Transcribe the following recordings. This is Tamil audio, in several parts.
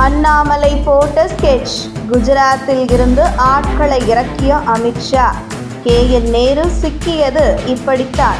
அண்ணாமலை போட்ட ஸ்கெட்ச் குஜராத்தில் இருந்து ஆட்களை இறக்கிய அமித்ஷா கே. என். நேரு சிக்கியது இப்படித்தான்.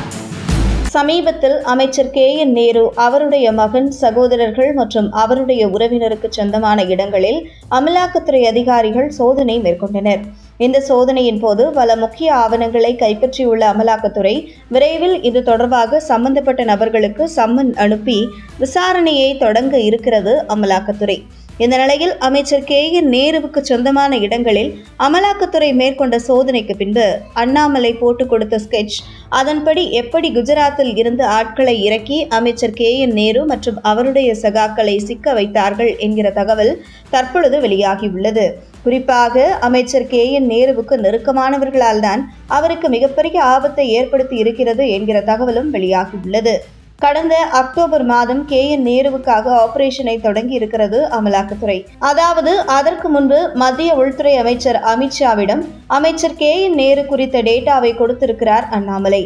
சமீபத்தில் அமைச்சர் கே. என். நேரு அவருடைய மகன் சகோதரர்கள் மற்றும் அவருடைய உறவினருக்கு சொந்தமான இடங்களில் அமலாக்கத்துறை அதிகாரிகள் சோதனை மேற்கொண்டனர். இந்த சோதனையின் போது பல முக்கிய ஆவணங்களை கைப்பற்றியுள்ள அமலாக்கத்துறை விரைவில் இது தொடர்பாக சம்பந்தப்பட்ட நபர்களுக்கு சம்மன் அனுப்பி விசாரணையை தொடங்க இருக்கிறது அமலாக்கத்துறை. இந்த நிலையில் அமைச்சர் கே என் நேருவுக்கு சொந்தமான இடங்களில் அமலாக்கத்துறை மேற்கொண்ட சோதனைக்கு பின்பு அண்ணாமலை போட்டுக் கொடுத்த ஸ்கெட்ச் அதன்படி எப்படி குஜராத்தில் இருந்து ஆட்களை இறக்கி அமைச்சர் கே என் நேரு மற்றும் அவருடைய சகாக்களை சிக்க வைத்தார்கள் என்கிற தகவல் தற்பொழுது வெளியாகியுள்ளது. குறிப்பாக அமைச்சர் கே என் நேருவுக்கு நெருக்கமானவர்களால் தான் அவருக்கு மிகப்பெரிய ஆபத்தை ஏற்படுத்தி இருக்கிறது என்கிற தகவலும் வெளியாகியுள்ளது. கடந்த அக்டோபர் மாதம் கே என் நேருவுக்காக ஆபரேஷனை தொடங்கி இருக்கிறது அமலாக்கத்துறை. அதாவது அதற்கு முன்பு மத்திய உள்துறை அமைச்சர் அமித்ஷாவிடம் அமைச்சர் கே என் நேரு குறித்த டேட்டாவை கொடுத்திருக்கிறார் அண்ணாமலை.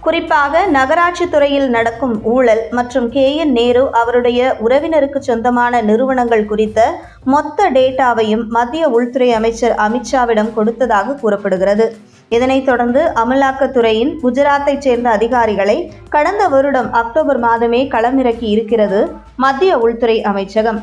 குறிப்பாக நகராட்சி துறையில் நடக்கும் ஊழல் மற்றும் கே என் நேரு அவருடைய உறவினருக்கு சொந்தமான நிறுவனங்கள் குறித்த மொத்த டேட்டாவையும் மத்திய உள்துறை அமைச்சர் அமித்ஷாவிடம் கொடுத்ததாக கூறப்படுகிறது. இதனைத் தொடர்ந்து அமலாக்கத்துறையின் குஜராத்தைச் சேர்ந்த அதிகாரிகளை கடந்த வருடம் அக்டோபர் மாதமே களமிறக்கி இருக்கிறது மத்திய உள்துறை அமைச்சகம்.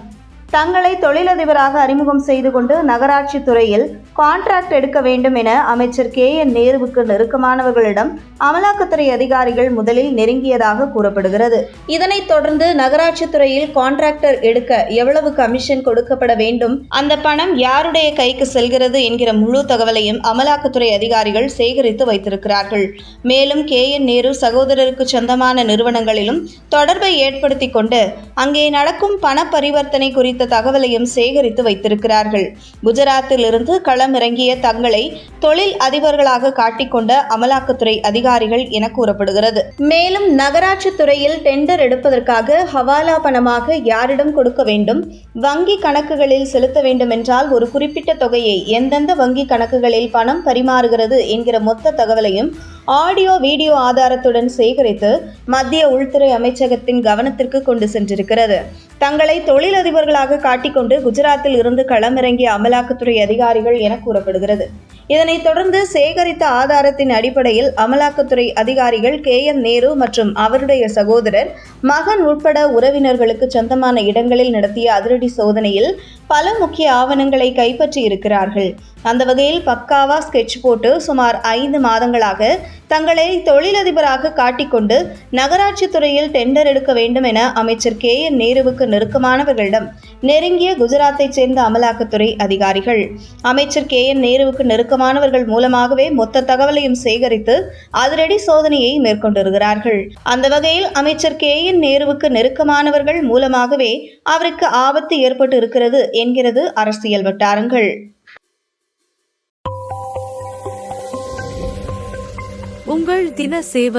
தங்களை தொழிலதிபராக அறிமுகம் செய்து கொண்டு நகராட்சி துறையில் கான்ட்ராக்ட் எடுக்க வேண்டும் என அமைச்சர் கே என் நேருவுக்கு நெருக்கமானவர்களிடம் அமலாக்கத்துறை அதிகாரிகள் முதலில் நெருங்கியதாக கூறப்படுகிறது. இதனைத் தொடர்ந்து நகராட்சி துறையில் கான்ட்ராக்டர் எடுக்க எவ்வளவு கமிஷன் கொடுக்கப்பட வேண்டும் அந்த பணம் யாருடைய கைக்கு செல்கிறது என்கிற முழு தகவலையும் அமலாக்கத்துறை அதிகாரிகள் சேகரித்து வைத்திருக்கிறார்கள். மேலும் கே என் நேரு சகோதரருக்கு சொந்தமான நிறுவனங்களிலும் தொடர்பை ஏற்படுத்தி கொண்டு அங்கே நடக்கும் பண பரிவர்த்தனை குறித்த தகவலையும் சேகரித்து வைத்திருக்கிறார்கள். குஜராத்தில் இருந்து களமிறங்கிய தங்களை தொழில் அதிபர்களாக காட்டிக்கொண்ட அமலாக்கத்துறை அதிகாரிகள் என கூறப்படுகிறது. மேலும் நகராட்சி துறையில் டெண்டர் எடுப்பதற்காக ஹவாலா பணமாக யாரிடம் கொடுக்க வேண்டும் வங்கி கணக்குகளில் செலுத்த வேண்டும் என்றால் ஒரு குறிப்பிட்ட தொகையை எந்தெந்த வங்கி கணக்குகளில் பணம் பரிமாறுகிறது என்கிற மொத்த தகவலையும் ஆடியோ வீடியோ ஆதாரத்துடன் சேகரித்து மத்திய உள்துறை அமைச்சகத்தின் கவனத்திற்கு கொண்டு சென்றிருக்கிறது. தங்களை தொழிலதிபர்களாக காட்டிக்கொண்டு குஜராத்தில் இருந்து களமிறங்கிய அமலாக்கத்துறை அதிகாரிகள் என கூறப்படுகிறது. இதனைத் தொடர்ந்து சேகரித்த ஆதாரத்தின் அடிப்படையில் அமலாக்கத்துறை அதிகாரிகள் கே. என் நேரு மற்றும் அவருடைய சகோதரர் மகன் உட்பட உறவினர்களுக்கு சொந்தமான இடங்களில் நடத்திய அதிரடி சோதனையில் பல முக்கிய ஆவணங்களை கைப்பற்றி இருக்கிறார்கள் அந்த வகையில் பக்காவா ஸ்கெட்ச் போட்டு சுமார் ஐந்து மாதங்களாக தங்களை தொழிலதிபராக காட்டிக்கொண்டு நகராட்சி துறையில் டெண்டர் எடுக்க வேண்டும் என அமைச்சர் கே என் நேருவுக்கு நெருக்கமானவர்களிடம் நெருங்கிய குஜராத்தைச் சேர்ந்த அமலாக்கத்துறை அதிகாரிகள். அமைச்சர் கே என் நேருவுக்கு நெருக்கமானவர்கள் மூலமாகவே மொத்த தகவலையும் சேகரித்து அதிரடி சோதனையை மேற்கொண்டிருக்கிறார்கள். அந்த வகையில் அமைச்சர் கே என் நேருவுக்கு நெருக்கமானவர்கள் மூலமாகவே அவருக்கு ஆபத்து ஏற்பட்டு இருக்கிறது என்கிறது அரசியல் வட்டாரங்கள் உங்கள் தின சேவல்